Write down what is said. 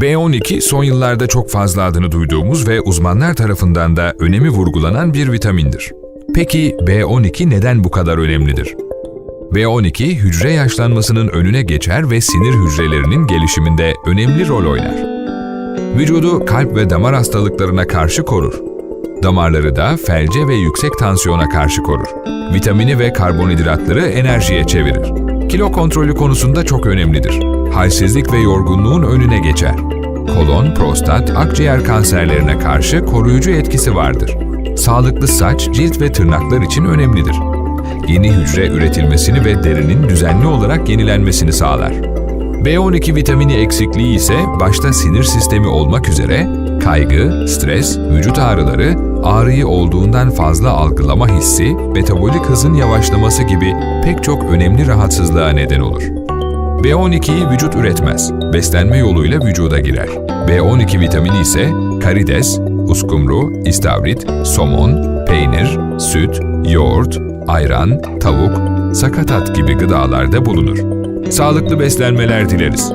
B12 son yıllarda çok fazla adını duyduğumuz ve uzmanlar tarafından da önemi vurgulanan bir vitamindir. Peki B12 neden bu kadar önemlidir? B12 hücre yaşlanmasının önüne geçer ve sinir hücrelerinin gelişiminde önemli rol oynar. Vücudu kalp ve damar hastalıklarına karşı korur. Damarları da felce ve yüksek tansiyona karşı korur. Vitamini ve karbonhidratları enerjiye çevirir. Kilo kontrolü konusunda çok önemlidir. Halsizlik ve yorgunluğun önüne geçer. Kolon, prostat, akciğer kanserlerine karşı koruyucu etkisi vardır. Sağlıklı saç, cilt ve tırnaklar için önemlidir. Yeni hücre üretilmesini ve derinin düzenli olarak yenilenmesini sağlar. B12 vitamini eksikliği ise başta sinir sistemi olmak üzere kaygı, stres, vücut ağrıları, ağrıyı olduğundan fazla algılama hissi, metabolik hızın yavaşlaması gibi pek çok önemli rahatsızlığa neden olur. B12'yi vücut üretmez, beslenme yoluyla vücuda girer. B12 vitamini ise karides, uskumru, istavrit, somon, peynir, süt, yoğurt, ayran, tavuk, sakatat gibi gıdalarda bulunur. Sağlıklı beslenmeler dileriz.